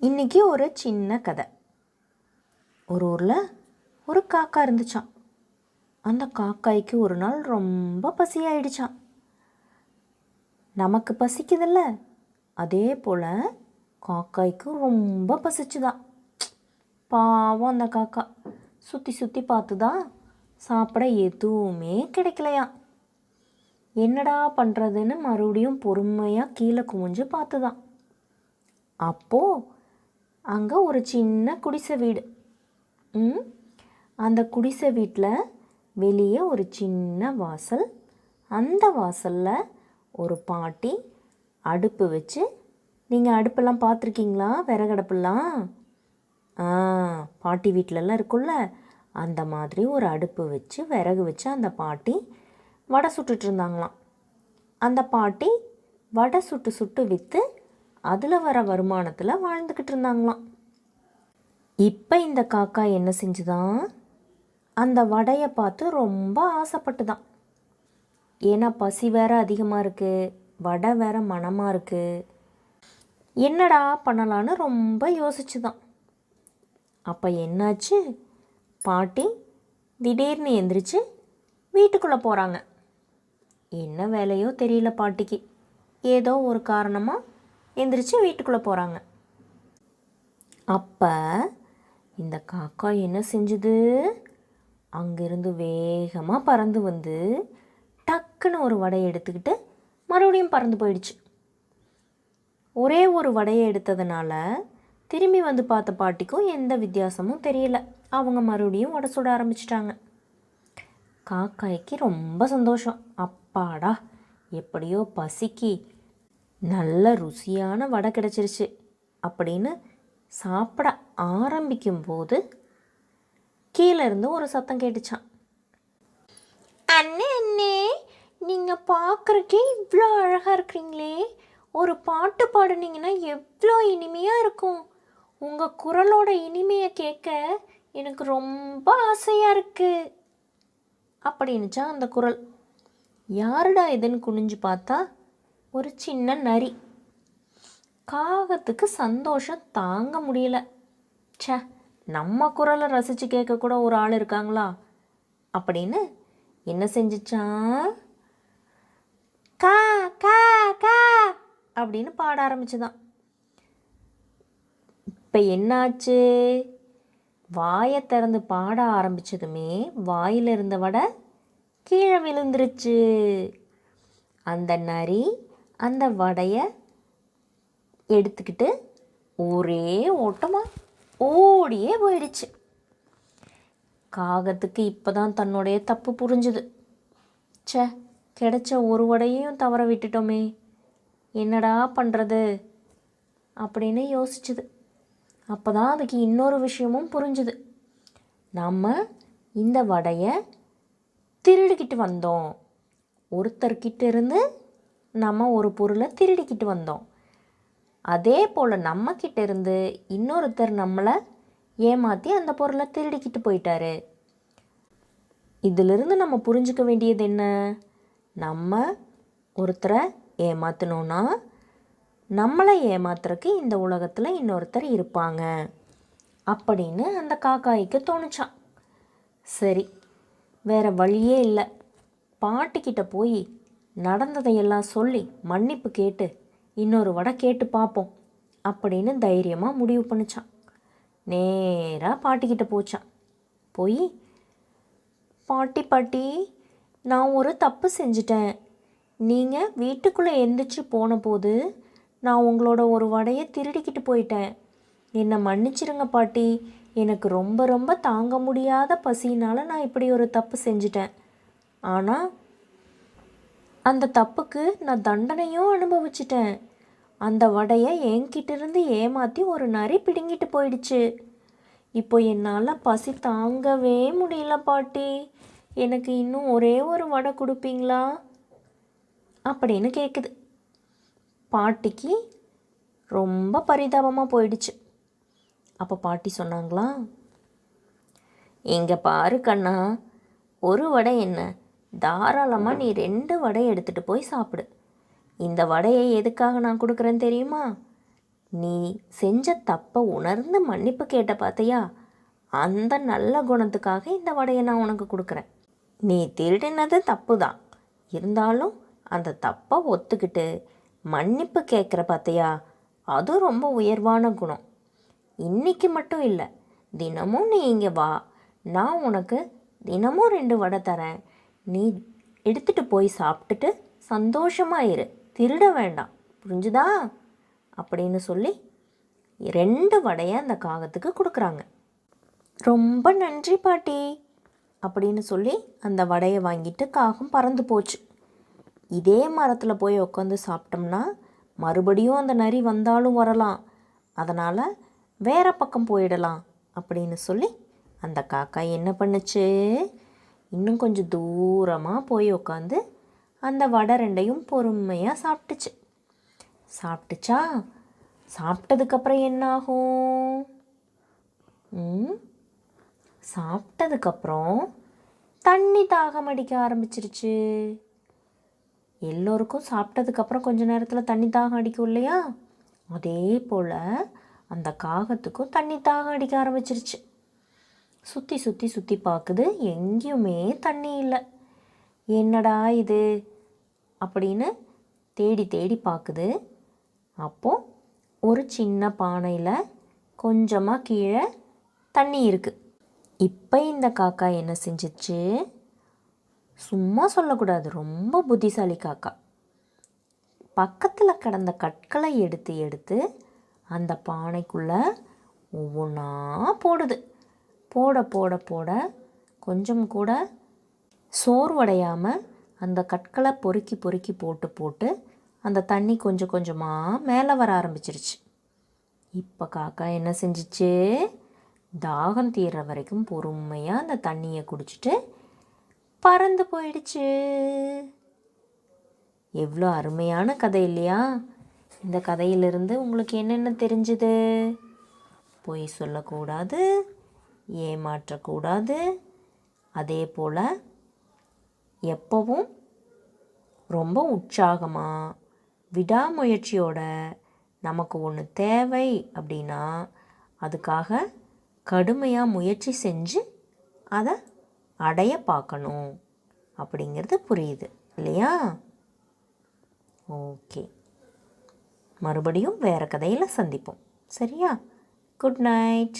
இன்றைக்கி ஒரு சின்ன கதை. ஒரு ஊரில் ஒரு காக்கா இருந்துச்சான் அந்த காக்காய்க்கு ஒரு நாள் ரொம்ப பசியாயிடுச்சான் நமக்கு பசிக்குதில்ல. அதே போல் காக்காய்க்கு ரொம்ப பசிச்சுதான் பாவம் அந்த காக்கா. சுற்றி சுற்றி பார்த்துதான் சாப்பிட எதுவுமே கிடைக்கலையா என்னடா பண்ணுறதுன்னு மறுபடியும் பொறுமையாக கீழே குமிஞ்சு பார்த்துதான். அப்போது அங்கே ஒரு சின்ன குடிசை வீடு. ம்? அந்த குடிசை வீட்டில் வெளியே ஒரு சின்ன வாசல். அந்த வாசலில் ஒரு பாட்டி அடுப்பு வச்சு நீங்கள் அடுப்பெல்லாம் பார்த்துருக்கீங்களா விறகடுப்பெல்லாம்? ஆ பாட்டி வீட்டிலலாம் இருக்குல்ல. அந்த மாதிரி ஒரு அடுப்பு வச்சு விறகு வச்சு அந்த பாட்டி வடை சுட்டுட்ருந்தாங்களாம் அந்த பாட்டி வடை சுட்டு சுட்டு விற்று அதில் வர வருமானத்தில் வாழ்ந்துக்கிட்டு இருந்தாங்களாம். இப்போ இந்த காக்கா என்ன செஞ்சுதான் அந்த வடையை பார்த்து ரொம்ப ஆசைப்பட்டுதான். ஏன்னா பசி வேற அதிகமாக இருக்குது வடை வேற மணமாக இருக்குது என்னடா பண்ணலான்னு ரொம்ப யோசிச்சுதான். அப்போ என்னாச்சு? பாட்டி திடீர்னு எந்திரிச்சு வீட்டுக்குள்ளே போகிறாங்க என்ன வேலையோ தெரியல பாட்டிக்கு. ஏதோ ஒரு காரணமாக எந்திரிச்சு வீட்டுக்குள்ளே போகிறாங்க அப்போ இந்த காக்கா என்ன செஞ்சுது? அங்கேருந்து வேகமாக பறந்து வந்து டக்குன்னு ஒரு வடையை எடுத்துக்கிட்டு மறுபடியும் பறந்து போயிடுச்சு. ஒரே ஒரு வடையை எடுத்ததுனால திரும்பி வந்து பார்த்த பாட்டிக்கும் எந்த வித்தியாசமும் தெரியல. அவங்க மறுபடியும் வடை சுட ஆரம்பிச்சிட்டாங்க. காக்காய்க்கு ரொம்ப சந்தோஷம். அப்பாடா எப்படியோ பசிக்கு. நல்ல ருசியான வடை கிடச்சிருச்சு அப்படின்னு சாப்பிட ஆரம்பிக்கும்போது கீழேருந்து கீழே இருந்து ஒரு சத்தம் கேட்டுச்சான். அண்ணே அண்ணே நீங்கள் பார்க்குறக்கே இவ்வளோ அழகாக இருக்கிறீங்களே. ஒரு பாட்டு பாடுனீங்கன்னா எவ்வளோ இனிமையாக இருக்கும். உங்கள் குரலோட இனிமையை கேட்க எனக்கு ரொம்ப ஆசையாக இருக்குது அப்படின்னுச்சா அந்த குரல். யாருடா இதுன்னு குனிஞ்சு பார்த்தா ஒரு சின்ன நரி. காகத்துக்கு சந்தோஷம் தாங்க முடியல. சே நம்ம குரலை ரசித்து கேட்கக்கூட ஒரு ஆள் இருக்காங்களா? அப்படின்னு என்ன செஞ்சிச்சான் கா கா கா அப்படின்னு பாட ஆரம்பிச்சுதான். இப்போ என்னாச்சு? வாயை திறந்து பாட ஆரம்பிச்சதுமே வாயில் இருந்த வடை கீழே விழுந்துருச்சு. அந்த நரி அந்த வடையை எடுத்துக்கிட்டு ஒரே ஓட்டமாக ஓடியே போயிடுச்சு. காகத்துக்கு இப்போ தான் தன்னுடைய தப்பு புரிஞ்சுது. ச்சே கிடைச்ச ஒரு வடையையும் தவற விட்டுட்டோமே. என்னடா பண்ணுறது அப்படின்னு யோசிச்சுது. அப்போ தான் அதுக்கு இன்னொரு விஷயமும் புரிஞ்சுது. நம்ம இந்த வடையை திருடிக்கிட்டு வந்தோம். ஒருத்தர்கிட்ட இருந்து நம்ம ஒரு பொருளை திருடிக்கிட்டு வந்தோம். அதே போல் நம்மக்கிட்ட இருந்து இன்னொருத்தர் நம்மளை ஏமாற்றி அந்த பொருளை திருடிக்கிட்டு போயிட்டாரு. இதிலிருந்து நம்ம புரிஞ்சுக்க வேண்டியது என்ன? நம்ம ஒருத்தரை ஏமாற்றணுன்னா நம்மளை ஏமாத்துறக்கு இந்த உலகத்தில் இன்னொருத்தர் இருப்பாங்க அப்படின்னு அந்த காக்காய்க்கு தோணுச்சான் சரி வேறு வழியே இல்லை. பாட்டிக்கிட்ட போய் நடந்ததையெல்லாம் சொல்லி மன்னிப்பு கேட்டு இன்னொரு வடை கேட்டு பார்ப்போம் அப்படின்னு தைரியமாக முடிவு பண்ணிச்சான். நேராக பாட்டிக்கிட்ட போச்சான். போய் பாட்டி பாட்டி நான் ஒரு தப்பு செஞ்சிட்டேன். நீங்கள் வீட்டுக்குள்ளே எந்திரிச்சு போன போது நான் உங்களோட ஒரு வடையை திருடிக்கிட்டு போயிட்டேன். என்னை மன்னிச்சிருங்க பாட்டி. எனக்கு ரொம்ப ரொம்ப தாங்க முடியாத பசியினால் நான் இப்படி ஒரு தப்பு செஞ்சிட்டேன். ஆனால் அந்த தப்புக்கு நான் தண்டனையும் அனுபவிச்சிட்டேன். அந்த வடையை என்கிட்டேருந்து ஏமாற்றி ஒரு நரி பிடுங்கிட்டு போயிடுச்சு. இப்போ என்னால் பசி தாங்கவே முடியல பாட்டி. எனக்கு இன்னும் ஒரே ஒரு வடை கொடுப்பீங்களா? அப்படின்னு கேட்குது பாட்டிக்கு ரொம்ப பரிதாபமாக போயிடுச்சு. அப்போ பாட்டி சொன்னாங்களா? இங்கே பாரு கண்ணா ஒரு வடை என்ன? தாராளமாக நீ ரெண்டு வடை எடுத்துகிட்டு போய் சாப்பிடு. இந்த வடையை எதுக்காக நான் கொடுக்குறேன்னு தெரியுமா? நீ செஞ்ச தப்பை உணர்ந்து மன்னிப்பு கேட்ட பார்த்தியா அந்த நல்ல குணத்துக்காக இந்த வடையை நான் உனக்கு கொடுக்குறேன். நீ திருடினது தப்பு தான் இருந்தாலும் அந்த தப்பை ஒத்துக்கிட்டு மன்னிப்பு கேட்குற பார்த்தியா அது ரொம்ப உயர்வான குணம். இன்னைக்கு மட்டும் இல்லை தினமும் நீ இங்கே வா. நான் உனக்கு தினமும் ரெண்டு வடை தரேன். நீ எடுத்துகிட்டு போய் சாப்பிட்டுட்டு சந்தோஷமா இரு. திருட வேண்டாம். புரிஞ்சுதா? அப்படின்னு சொல்லி ரெண்டு வடையை அந்த காகத்துக்கு கொடுக்குறாங்க. ரொம்ப நன்றி பாட்டி அப்படின்னு சொல்லி அந்த வடையை வாங்கிட்டு காகம் பறந்து போச்சு. இதே மரத்தில் போய் உட்காந்து சாப்பிட்டோம்னா மறுபடியும் அந்த நரி வந்தாலும் வரலாம். அதனால் வேற பக்கம் போயிடலாம் அப்படின்னு சொல்லி அந்த காக்கா என்ன பண்ணுச்சு? இன்னும் கொஞ்சம் தூரமாக போய் உட்காந்து அந்த வடை ரெண்டையும் பொறுமையாக சாப்பிட்டுச்சு. சாப்பிட்டுச்சா? சாப்பிட்டதுக்கப்புறம் என்ன ஆகும் ம்? சாப்பிட்டதுக்கப்புறம் தண்ணி தாகம் அடிக்க ஆரம்பிச்சிருச்சு. எல்லோருக்கும் சாப்பிட்டதுக்கப்புறம் கொஞ்ச நேரத்தில் தண்ணி தாகம் அடிக்கும் இல்லையா? அதே போல் அந்த காகத்துக்கும் தண்ணி தாகம் அடிக்க ஆரம்பிச்சிருச்சு. சுற்றி சுற்றி சுற்றி பார்க்குது எங்கேயுமே தண்ணி இல்லை. என்னடா இது? அப்படின்னு தேடி தேடி பார்க்குது அப்போது ஒரு சின்ன பானையில் கொஞ்சமாக கீழே தண்ணி இருக்குது இப்போ இந்த காக்கா என்ன செஞ்சிச்சு? சும்மா சொல்லக்கூடாது. ரொம்ப புத்திசாலி காக்கா. பக்கத்தில் கிடந்த கற்களை எடுத்து எடுத்து அந்த பானைக்குள்ளே ஒவ்வொன்றா போடுது. போட போட போட கொஞ்சம் கூட சோர்வடையாமல் அந்த கற்களை பொறுக்கி பொறுக்கி போட்டு போட்டு அந்த தண்ணி கொஞ்சம் கொஞ்சமாக மேலே வர ஆரம்பிச்சிருச்சு. இப்போ காக்கா என்ன செஞ்சிச்சு? தாகம் தீர்ற வரைக்கும் பொறுமையாக அந்த தண்ணியை குடிச்சிட்டு பறந்து போயிடுச்சு. எவ்வளோ அருமையான கதை இல்லையா? இந்த கதையிலிருந்து உங்களுக்கு என்னென்ன தெரிஞ்சுது? பொய் சொல்லக்கூடாது. ஏமாற்றக்கூடாது. அதே போல் எப்போவும் ரொம்ப உற்சாகமாக விடாமுயற்சியோட நமக்கு ஒன்று தேவை அப்படின்னா அதுக்காக கடுமையாக முயற்சி செஞ்சு அதை அடைய பார்க்கணும் அப்படிங்கிறது புரியுது இல்லையா? ஓகே. மறுபடியும் வேறு கதையில் சந்திப்போம். சரியா? Good night.